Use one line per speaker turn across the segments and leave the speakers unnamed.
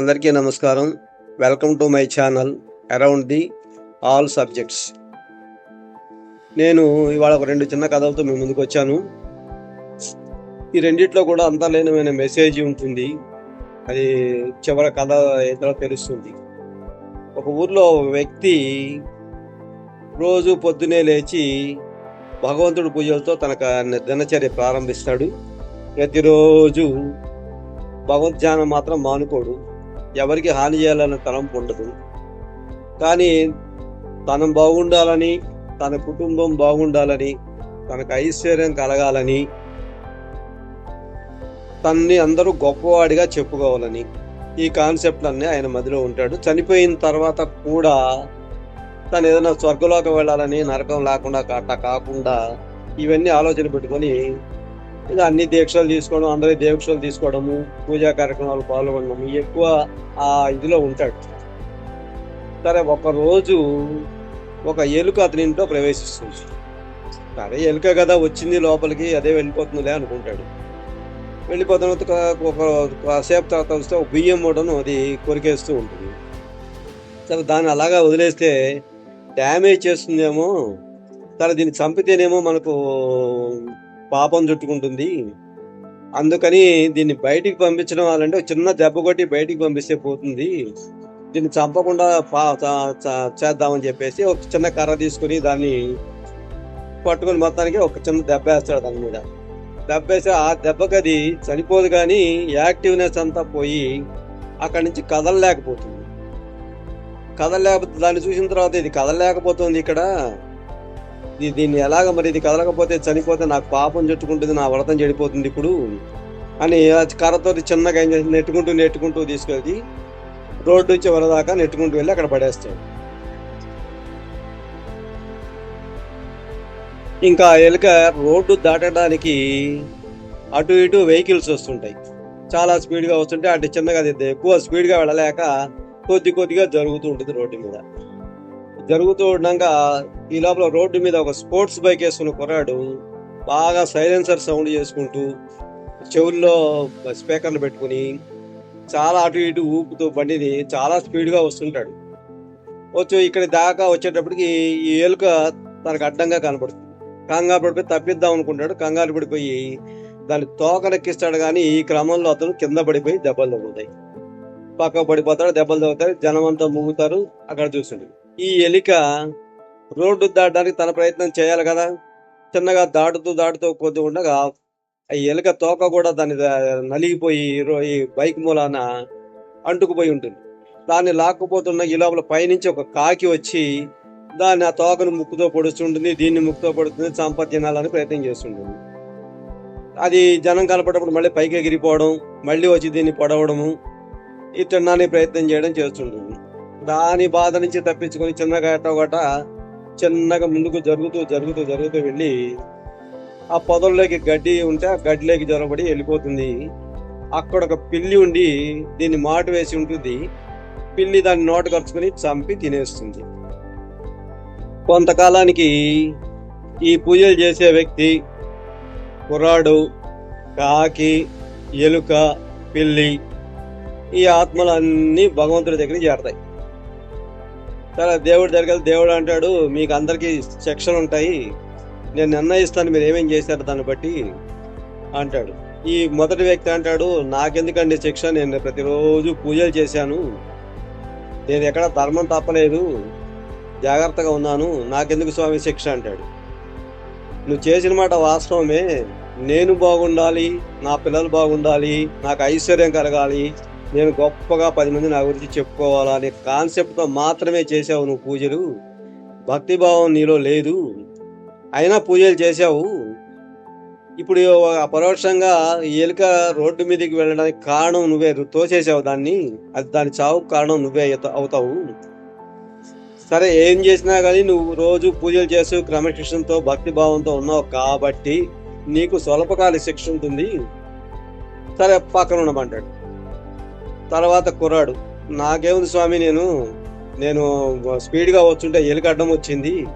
అందరికీ నమస్కారం. Welcome to my channel around the all subjects నేను ఇవాళ ఒక రెండు చిన్న కథలతో మీ ముందుకు వచ్చాను. ఈ రెండిట్లో కూడా అంతర్లీనమైన మెసేజ్ ఉంటుంది. అది చివరి కథ ఏదో తెలుస్తుంది. ఒక ఊర్లో ఒక వ్యక్తి రోజు పొద్దునే లేచి భగవంతుడి పూజలతో తన దినచర్య ప్రారంభిస్తాడు. ప్రతిరోజు భగవద్ ధ్యానం మాత్రం మానుకోడు. ఎవరికి హాని చేయాలన్న తలంపు ఉండదు. కానీ తనం బాగుండాలని తన కుటుంబం బాగుండాలని తనకు ఐశ్వర్యం కలగాలని తన్ని అందరూ గొప్పవాడిగా చెప్పుకోవాలని ఈ కాన్సెప్ట్ అన్నీ ఆయన మదిలో ఉంటాడు. చనిపోయిన తర్వాత కూడా తను ఏదైనా స్వర్గలోకి వెళ్ళాలని నరకం లేకుండా అట్లా కాకుండా ఇవన్నీ ఆలోచన పెట్టుకొని ఇలా అన్ని దీక్షలు తీసుకోవడం అందరి దీక్షలు తీసుకోవడము పూజా కార్యక్రమాలు పాల్గొనడం ఎక్కువ ఆ ఇదిలో ఉంటాడు. సరే ఒకరోజు ఒక ఎలుక అతని ఇంట్లో ప్రవేశిస్తుంది. సరే ఎలుక కదా వచ్చింది లోపలికి అదే వెళ్ళిపోతుందిలే అనుకుంటాడు. వెళ్ళిపోతున్న ఒక కాసేపు తర్వాత వస్తే ఒక బియ్యం మూటను అది కొరికేస్తూ ఉంటుంది. సరే దాన్ని అలాగా వదిలేస్తే డ్యామేజ్ చేస్తుందేమో సరే దీన్ని చంపితేనేమో మనకు పాపం చుట్టుకుంటుంది. అందుకని దీన్ని బయటికి పంపించడం వాళ్ళంటే చిన్న దెబ్బ కొట్టి బయటికి పంపిస్తే పోతుంది. దీన్ని చంపకుండా పా చ- చేద్దామని చెప్పేసి ఒక చిన్న కర్ర తీసుకుని దాన్ని పట్టుకుని మొత్తానికి ఒక చిన్న దెబ్బ వేస్తాడు దాని మీద దెబ్బ వేస్తే ఆ దెబ్బకి అది చనిపోదు కానీ యాక్టివ్నెస్ అంతా పోయి అక్కడి నుంచి కదలలేకపోతుంది. కదలలేకపోతే దాన్ని చూసిన తర్వాత ఇది కదలలేకపోతుంది ఇక్కడ. దీన్ని ఎలాగ మరి ఇది కదలకపోతే చనిపోతే నాకు పాపం చుట్టుకుంటుంది నా వ్రతం చెడిపోతుంది ఇప్పుడు అని కర్రతో చిన్నగా ఏం చేసి నెట్టుకుంటూ నెట్టుకుంటూ తీసుకెళ్ళి రోడ్డు నుంచి దాకా నెట్టుకుంటూ వెళ్ళి అక్కడ పడేస్తాడు. ఇంకా ఎలుక రోడ్డు దాటడానికి అటు ఇటు వెహికల్స్ వస్తుంటాయి. చాలా స్పీడ్గా వస్తుంటే అటు చిన్నగా అది ఎక్కువ స్పీడ్గా వెళ్ళలేక కొద్ది కొద్దిగా జరుగుతూ ఉంటుంది రోడ్డు మీద. జరుగుతూ ఉండగా ఈ లోపల రోడ్డు మీద ఒక స్పోర్ట్స్ బైక్ వేసుకున్న కుర్రాడు. బాగా సైలెన్సర్ సౌండ్ చేసుకుంటూ చెవుల్లో స్పీకర్లు పెట్టుకుని చాలా అటు ఇటు ఊపుతూ బండిని చాలా స్పీడ్గా వస్తుంటాడు. వచ్చి ఇక్కడ దాకా వచ్చేటప్పటికి ఈ ఎలుక తనకు అడ్డంగా కనపడుతుంది. కంగారు పడిపోయి తప్పిద్దాం అనుకుంటాడు. కంగారు పడిపోయి దాన్ని తోకనెక్కిస్తాడు కానీ ఈ క్రమంలో అతను కింద పడిపోయి దెబ్బలు తగ్గుతాయి పక్క పడిపోతాడు దెబ్బలు తగ్గుతాయి జనం అంతా ముగ్గుతారు అక్కడ చూస్తుంటారు ఈ ఎలిక రోడ్డు దాటడానికి తన ప్రయత్నం చేయాలి కదా. చిన్నగా దాటుతూ దాటుతూ కొద్ది ఉండగా ఆ ఎలుక తోక కూడా దాని నలిగిపోయి ఈ బైక్ మూలాన అంటుకుపోయి ఉంటుంది. దాన్ని లాక్కుపోతున్న ఈ లోపల పైనుంచి ఒక కాకి వచ్చి దాన్ని ఆ తోకను ముక్కుతో పొడుస్తుంటుంది దీన్ని ముక్కుతో పడుతుంది చంప తినాలని ప్రయత్నం చేస్తుంటుంది. అది జనం కనపడప్పుడు మళ్ళీ పైకి ఎగిరిపోవడం మళ్ళీ వచ్చి దీన్ని పొడవడము ఈ తినడానికి ప్రయత్నం చేయడం చేస్తుంటుంది. దాని బాధ నుంచి తప్పించుకొని చిన్నగా ఒకట చిన్నగా ముందుకు జరుగుతూ జరుగుతూ జరుగుతూ వెళ్ళి ఆ పొదల్లోకి గడ్డి ఉంటే ఆ గడ్డిలోకి జ్వరబడి వెళ్ళిపోతుంది. అక్కడ ఒక పిల్లి ఉండి దీన్ని మాట వేసి ఉంటుంది. పిల్లి దాన్ని నోటు ఖర్చుకొని చంపి తినేస్తుంది. కొంతకాలానికి ఈ పూజలు చేసే వ్యక్తి కుర్రాడు కాకి ఎలుక పిల్లి ఈ ఆత్మలన్నీ భగవంతుడి దగ్గరికి చేరతాయి. సరే దేవుడి దగ్గర దేవుడు అంటాడు మీకు అందరికీ శిక్షలు ఉంటాయి. నేను నిర్ణయిస్తాను మీరు ఏమేం చేశారు దాన్ని బట్టి అంటాడు. ఈ మొదటి వ్యక్తి అంటాడు నాకెందుకండి శిక్ష? నేను ప్రతిరోజు పూజలు చేశాను. నేను ఎక్కడ ధర్మం తప్పలేదు. జాగ్రత్తగా ఉన్నాను. నాకెందుకు స్వామి శిక్ష? అంటాడు. నువ్వు చేసిన మాట వాస్తవమే. నేను బాగుండాలి. నా పిల్లలు బాగుండాలి. నాకు ఐశ్వర్యం కలగాలి. నేను గొప్పగా పది మంది నా గురించి చెప్పుకోవాలా అనే కాన్సెప్ట్తో మాత్రమే చేసావు నువ్వు పూజలు. భక్తిభావం నీలో లేదు. అయినా పూజలు చేసావు ఇప్పుడు పరోక్షంగా ఎలుక రోడ్డు మీదకి వెళ్ళడానికి కారణం నువ్వే తోసేసావు దాన్ని. అది దాని చావుకు కారణం నువ్వే అవుతావు. సరే ఏం చేసినా కానీ నువ్వు రోజు పూజలు చేస్తూ క్రమశిక్షణతో భక్తి భావంతో ఉన్నావు కాబట్టి నీకు స్వల్పకాల శిక్ష ఉంటుంది. సరే పక్కన ఉండమంటాడు. తర్వాత కుర్రాడు నాకేముంది స్వామి నేను నేను స్పీడ్గా వచ్చుంటే ఎలుక అడ్డం వచ్చింది.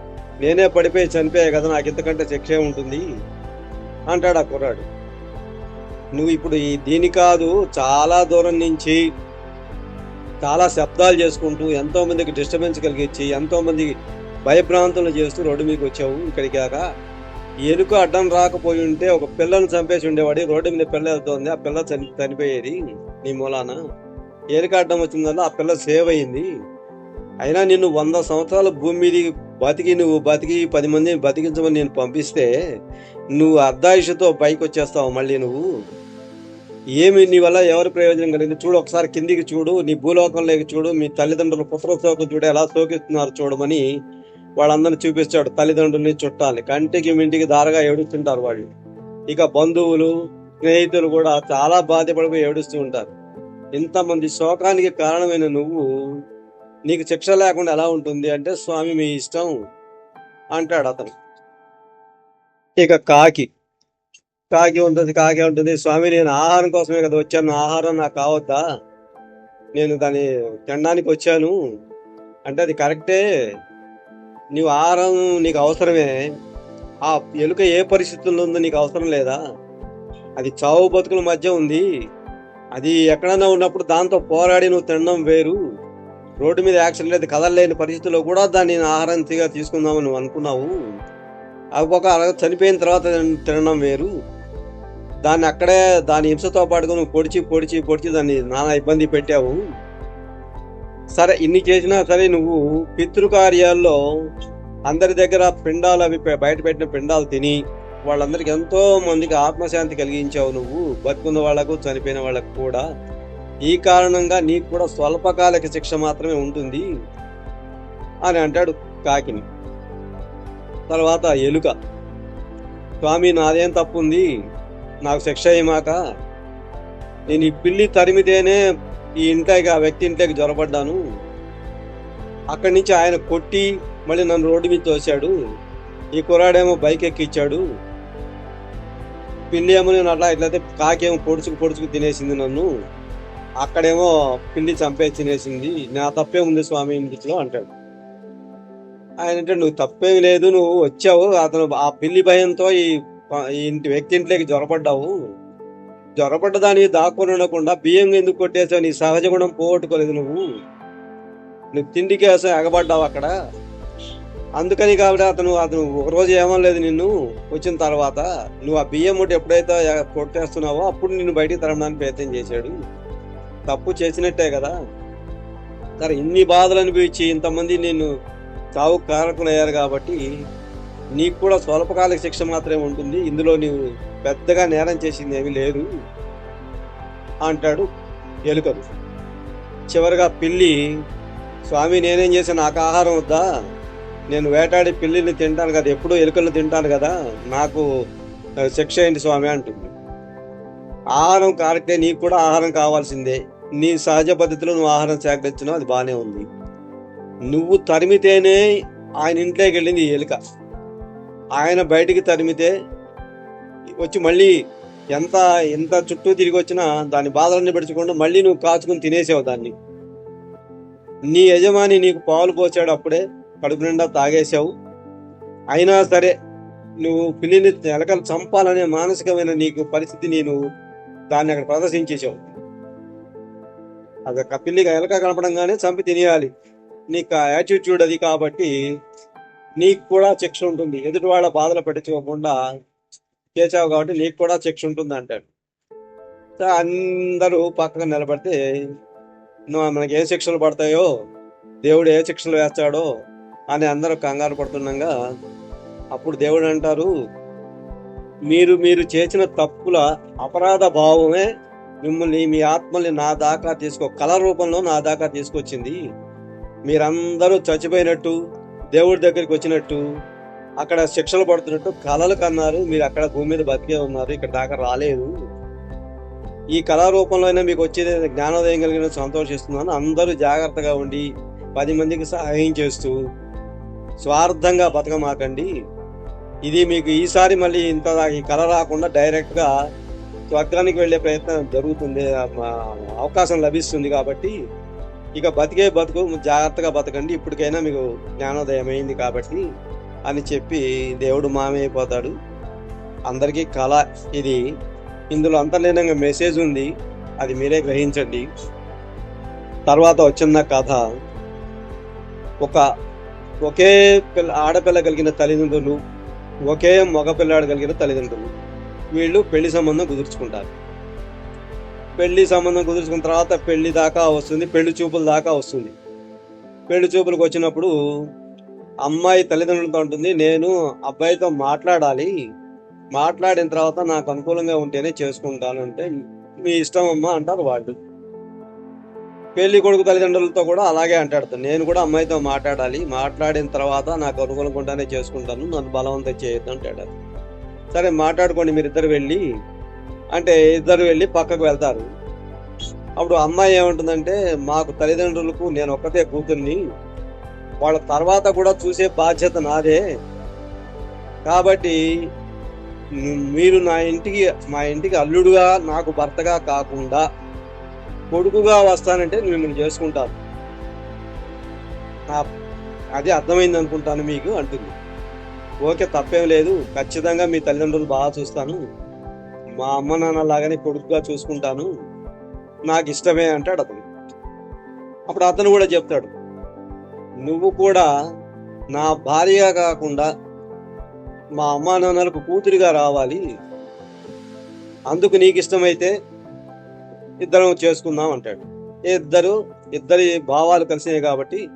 నేనే పడిపోయి చనిపోయా కదా నాకు ఇంతకంటే శిక్ష ఉంటుంది. అంటాడు ఆ కుర్రాడు. నువ్వు ఇప్పుడు ఈ దీని కాదు చాలా దూరం నుంచి చాలా శబ్దాలు చేసుకుంటూ ఎంతో మందికి డిస్టర్బెన్స్ కలిగించి ఎంతో మంది భయభ్రాంతులు చేస్తూ రోడ్డు మీకు వచ్చావు ఇక్కడికి కాక ఎలుక అడ్డం రాకపోయి ఉంటే ఒక పిల్లను చంపేసి ఉండేవాడి రోడ్డు మీద పిల్ల వెళ్తుంది ఆ పిల్ల చని చనిపోయేది నీ మూలాన. ఎలుక అడ్డం వచ్చిందల్ల ఆ పిల్ల సేవ్ అయింది. అయినా నిన్ను వంద సంవత్సరాల భూమి మీద బతికి నువ్వు బతికి పది మందిని బతికించమని నేను పంపిస్తే నువ్వు అర్ధాయుషతో పైకి వచ్చేస్తావు మళ్ళీ నువ్వు. ఏమి నీ వల్ల ఎవరి ప్రయోజనం కలిగింది? చూడు ఒకసారి కిందికి చూడు నీ భూలోకంలోకి చూడు మీ తల్లిదండ్రులు పుత్ర శోకం చూడు ఎలా శోకిస్తున్నారు చూడమని వాళ్ళందరిని చూపిస్తాడు తల్లిదండ్రుల్ని చుట్టాలి కంటికి మింటికి దారగా ఏడుస్తుంటారు వాళ్ళు. ఇక బంధువులు స్నేహితులు కూడా చాలా బాధపడిపోయి ఏడుస్తూ ఉంటారు. ఇంతమంది శోకానికి కారణమైన నువ్వు నీకు శిక్ష లేకుండా ఎలా ఉంటుంది అంటే స్వామి మీ ఇష్టం అంటాడు అతను. ఇక కాకి. కాకి ఉంటుంది కాకి ఉంటుంది. స్వామి నేను ఆహారం కోసమే కదా వచ్చాను. ఆహారం నాకు కావద్దా? నేను దాన్ని తినడానికి వచ్చాను. అంటే అది కరెక్టే. నీవు ఆహారం నీకు అవసరమే. ఆ ఎలుక ఏ పరిస్థితుల్లో ఉందో నీకు అవసరం లేదా? అది చావు బతుకుల మధ్య ఉంది. అది ఎక్కడన్నా ఉన్నప్పుడు దాంతో పోరాడి నువ్వు తినడం వేరు. రోడ్డు మీద యాక్షన్ లేదు కదలలేని పరిస్థితుల్లో కూడా దాన్ని ఆహారంతిగా తీసుకుందామని నువ్వు అనుకున్నావు. అవి ఒక చనిపోయిన తర్వాత తినడం వేరు. దాన్ని అక్కడే దాని హింసతో పాటుగా నువ్వు పొడిచి పొడిచి పొడిచి దాన్ని నానా ఇబ్బంది పెట్టావు. సరే ఇన్ని చేసినా సరే నువ్వు పితృకార్యాల్లో అందరి దగ్గర పిండాలు అవి బయట పెట్టిన పిండాలు తిని వాళ్ళందరికి ఎంతో మందికి ఆత్మశాంతి కలిగించావు నువ్వు. బతుకున్న వాళ్ళకు చనిపోయిన వాళ్ళకు కూడా. ఈ కారణంగా నీకు కూడా స్వల్పకాలిక శిక్ష మాత్రమే ఉంటుంది అని అంటాడు కాకిని. తర్వాత ఎలుక. స్వామి నాదేం తప్పు ఉంది నాకు శిక్ష అయ్యాక నేను ఈ పిల్లి తరిమితేనే ఈ ఇంట్లోకి ఆ వ్యక్తి ఇంట్లోకి జ్వరపడ్డాను అక్కడి నుంచి ఆయన కొట్టి మళ్ళీ నన్ను రోడ్డు మీద తోశాడు ఈ కుర్రాడేమో బైక్ ఎక్కిచ్చాడు. పిల్లి ఏమో నేను అట్లా ఇట్లయితే కాకేమో పొడుచుకు పొడుచుకు తినేసింది నన్ను. అక్కడేమో పిల్లి చంపేసి తినేసింది. నా తప్పే ఉంది స్వామి ఇంటిలో అంటాడు. ఆయన అంటే నువ్వు తప్పేం లేదు నువ్వు వచ్చావు. అతను ఆ పిల్లి భయంతో ఈ ఇంటి వ్యక్తి ఇంట్లోకి జ్వరపడ్డావు జ్వరపడ్డ దానికి దాక్కుని ఉండకుండా బియ్యం ఎందుకు కొట్టేసావు నీ సహజ గుణం పోగొట్టుకోలేదు నువ్వు. నువ్వు తిండికి అసలు ఎగబడ్డావు అక్కడ. అందుకని కాబట్టి అతను అతను ఒక రోజు ఏమనలేదు నిన్ను వచ్చిన తర్వాత. నువ్వు ఆ బియ్యం ముట్టి ఎప్పుడైతే కొట్టేస్తున్నావో అప్పుడు నిన్ను బయటికి తరమడానికి ప్రయత్నం చేశాడు. తప్పు చేసినట్టే కదా. సరే ఇన్ని బాధలు అనిపించి ఇంతమంది నేను చావు కారకులయ్యారు కాబట్టి నీకు కూడా స్వల్పకాలిక శిక్ష మాత్రమే ఉంటుంది. ఇందులో నీవు పెద్దగా నేరం చేసింది ఏమీ లేదు అంటాడు ఎలుకలు. చివరిగా పిల్లి స్వామి నేనేం చేశాను? నాకు ఆహారం వద్దా? నేను వేటాడి పిల్లిని తింటాను కదా ఎప్పుడూ ఎలుకలను తింటాను కదా నాకు శిక్ష ఏంటి స్వామి అంటుంది. ఆహారం కారితే నీకు కూడా ఆహారం కావాల్సిందే. నీ సహజ పద్ధతిలో నువ్వు ఆహారం సేకరించినావు అది బాగానే ఉంది. నువ్వు తరిమితేనే ఆయన ఇంట్లోకి వెళ్ళింది ఈ ఎలుక. ఆయన బయటికి తరిమితే వచ్చి మళ్ళీ ఎంత ఎంత చుట్టూ తిరిగి వచ్చినా దాని బాధలన్నీ పెడుచుకుంటూ మళ్ళీ నువ్వు కాచుకుని తినేసావు దాన్ని. నీ యజమాని నీకు పాలు పోసాడు అప్పుడే కడుపు నిండా తాగేసావు అయినా సరే నువ్వు పిల్లిని ఎలకలు చంపాలనే మానసికమైన నీకు పరిస్థితి నేను దాన్ని అక్కడ ప్రదర్శించేసావు అది ఒక పిల్లిగా ఎలక కనపడంగానే చంపి తినేయాలి. నీకు ఆ యాటిట్యూడ్ అది కాబట్టి నీకు కూడా శిక్ష ఉంటుంది. ఎదుటి వాళ్ళ బాధలు పెట్టించుకోకుండా చేసావు కాబట్టి నీకు కూడా శిక్ష ఉంటుంది అంటాడు. అందరూ పక్కన నిలబడితే నువ్వు మనకి ఏ శిక్షలు పడతాయో? దేవుడు ఏ శిక్షలు వేస్తాడో? అని అందరూ కంగారు పడుతుండగా అప్పుడు దేవుడు అంటారు మీరు మీరు చేసిన తప్పుల అపరాధ భావమే మిమ్మల్ని మీ ఆత్మల్ని నా దాకా తీసుకో కళ రూపంలో నా దాకా తీసుకొచ్చింది. మీరందరూ చచ్చిపోయినట్టు దేవుడి దగ్గరికి వచ్చినట్టు అక్కడ శిక్షలు పడుతున్నట్టు కళలు కన్నారు. మీరు అక్కడ భూమి మీద బతికే ఉన్నారు ఇక్కడ దాకా రాలేదు. ఈ కళారూపంలో అయినా మీకు వచ్చేది జ్ఞానోదయం కలిగిన సంతోషిస్తున్నాను అందరూ జాగ్రత్తగా ఉండి పది మందికి సహాయం చేస్తూ స్వార్థంగా బతకమాకండి. ఇది మీకు ఈసారి మళ్ళీ ఇంత ఈ కళ రాకుండా డైరెక్ట్గా స్వర్గానికి వెళ్ళే ప్రయత్నం జరుగుతుంది అవకాశం లభిస్తుంది కాబట్టి ఇక బతికే బతుకు జాగ్రత్తగా బతకండి. ఇప్పటికైనా మీకు జ్ఞానోదయం అయింది కాబట్టి అని చెప్పి దేవుడు మామైపోతాడు అందరికీ కళ ఇది. ఇందులో అంతర్లీనంగా మెసేజ్ ఉంది. అది మీరే గ్రహించండి. తర్వాత వచ్చిన కథ. ఒక ఒకే పిల్ల ఆడపిల్ల కలిగిన తల్లిదండ్రులు ఒకే మగ పిల్లాడు కలిగిన తల్లిదండ్రులు వీళ్ళు పెళ్ళి సంబంధం కుదుర్చుకుంటారు. పెళ్ళి సంబంధం కుదుర్చుకున్న తర్వాత పెళ్ళి దాకా వస్తుంది పెళ్ళి చూపుల దాకా వస్తుంది. పెళ్ళి చూపులకు వచ్చినప్పుడు అమ్మాయి తల్లిదండ్రులతో ఉంటుంది నేను అబ్బాయితో మాట్లాడాలి మాట్లాడిన తర్వాత నాకు అనుకూలంగా ఉంటేనే చేసుకుంటాను అంటే మీ ఇష్టం అమ్మా అంటారు వాళ్ళు. పెళ్ళి కొడుకు తల్లిదండ్రులతో కూడా అలాగే అంటాడు నేను కూడా అమ్మాయితో మాట్లాడాలి. మాట్లాడిన తర్వాత నాకు అనుకూలంగా చేసుకుంటాను. నన్ను బలవంతం చేయొద్దు అంటాడు సరే మాట్లాడుకోండి మీరు ఇద్దరు వెళ్ళి. అంటే ఇద్దరు వెళ్ళి పక్కకు వెళ్తారు. అప్పుడు అమ్మాయి ఏమంటుందంటే మాకు తల్లిదండ్రులకు నేను ఒక్కతే కూతుర్ని. వాళ్ళ తర్వాత కూడా చూసే బాధ్యత నాదే. కాబట్టి మీరు నా ఇంటికి మా ఇంటికి అల్లుడుగా నాకు భర్తగా కాకుండా కొడుకుగా వస్తానంటే మిమ్మల్ని చేసుకుంటాను. నా- అది అర్థమైంది అనుకుంటాను మీకు అంటుంది. ఓకే తప్పేం లేదు. ఖచ్చితంగా మీ తల్లిదండ్రులు బాగా చూస్తాను. మా అమ్మ నాన్న లాగానే కొడుకుగా చూసుకుంటాను. నాకు ఇష్టమే అంటాడు అతను. అప్పుడు అతను కూడా చెప్తాడు నువ్వు కూడా నా భార్యగా కాకుండా మా అమ్మా నాన్నలకు కూతురిగా రావాలి. అందుకు నీకు ఇష్టమైతే ఇద్దరం చేసుకుందాం అంటాడు. ఇద్దరు ఇద్దరి భావాలు కలిసినాయి కాబట్టి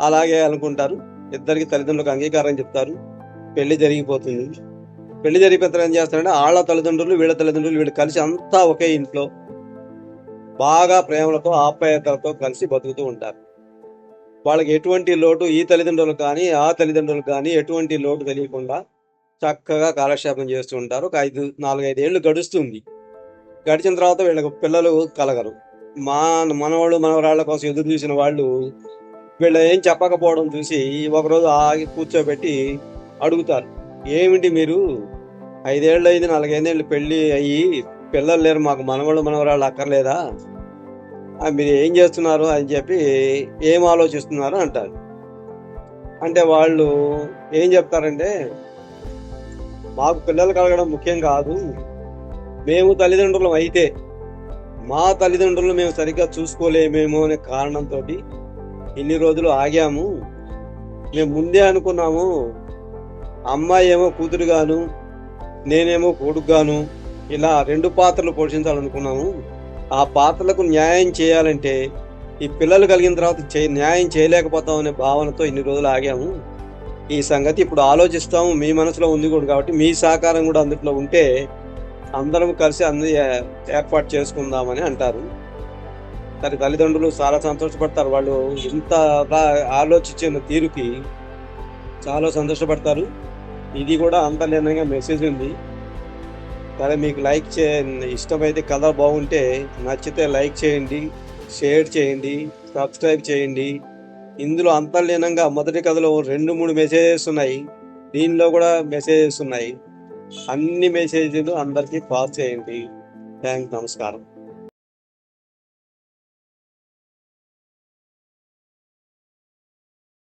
అలాగే అనుకుంటారు. ఇద్దరికి తల్లిదండ్రులకు అంగీకారం చెప్తారు. పెళ్ళి జరిగిపోతుంది. పెళ్ళి జరిగిపోయిన తర్వాత ఏం చేస్తారంటే వాళ్ళ తల్లిదండ్రులు వీళ్ళ తల్లిదండ్రులు వీళ్ళు కలిసి అంతా ఒకే ఇంట్లో బాగా ప్రేమలతో ఆప్యాయతలతో కలిసి బతుకుతూ ఉంటారు. వాళ్ళకి ఎటువంటి లోటు ఈ తల్లిదండ్రులు కానీ ఆ తల్లిదండ్రులు కానీ ఎటువంటి లోటు తెలియకుండా చక్కగా కాలక్షేపం చేస్తూ ఉంటారు. ఒక ఐదు నాలుగైదు ఏళ్ళు గడుస్తుంది. గడిచిన తర్వాత వీళ్ళకి పిల్లలు కలగరు. మా మనవాళ్ళు మనవరాళ్ళ కోసం ఎదురు చూసిన వాళ్ళు వీళ్ళు ఏం చెప్పకపోవడం చూసి ఒకరోజు ఆగి కూర్చోబెట్టి అడుగుతారు ఏమిటి మీరు? ఐదేళ్ళు అయింది నాలుగైదేళ్ళు పెళ్ళి అయ్యి పిల్లలు లేరు మాకు మనవాళ్ళు మనవరాళ్ళు అక్కర్లేదా? మీరు ఏం చేస్తున్నారు? అని చెప్పి ఏం ఆలోచిస్తున్నారు అంటారు. అంటే వాళ్ళు ఏం చెప్తారంటే మాకు పిల్లలు కలగడం ముఖ్యం కాదు మేము తల్లిదండ్రులం అయితే మా తల్లిదండ్రులు మేము సరిగ్గా చూసుకోలేమేమో అనే కారణంతో ఇన్ని రోజులు ఆగాము. మేము ముందే అనుకున్నాము అమ్మాయి ఏమో కూతురుగాను నేనేమో కొడుకుగాను ఇలా రెండు పాత్రలు పోషించాలనుకున్నాము. ఆ పాత్రలకు న్యాయం చేయాలంటే ఈ పిల్లలు కలిగిన తర్వాత చే- న్యాయం చేయలేకపోతామనే భావనతో ఇన్ని రోజులు ఆగాము. ఈ సంగతి ఇప్పుడు ఆలోచిస్తాము మీ మనసులో ఉంది కూడా కాబట్టి మీ సహకారం కూడా అందులో ఉంటే అందరం కలిసి అన్ని ఏ- ఏర్పాటు చేసుకుందామని అంటారు. తన తల్లిదండ్రులు చాలా సంతోషపడతారు. వాళ్ళు ఇంత ఆలోచించిన తీరుకి చాలా సంతోషపడతారు. ఇది కూడా అంతర్లీనంగా మెసేజ్ ఉంది. సరే మీకు లైక్ చే ఇష్టమైతే కథ బాగుంటే నచ్చితే లైక్ చేయండి షేర్ చేయండి సబ్స్క్రైబ్ చేయండి. ఇందులో అంతర్లీనంగా మొదటి కథలో రెండు మూడు మెసేజెస్ ఉన్నాయి. దీనిలో కూడా మెసేజెస్ ఉన్నాయి. అన్ని మెసేజ్లు అందరికీ పాస్ చేయండి. థ్యాంక్ నమస్కారం.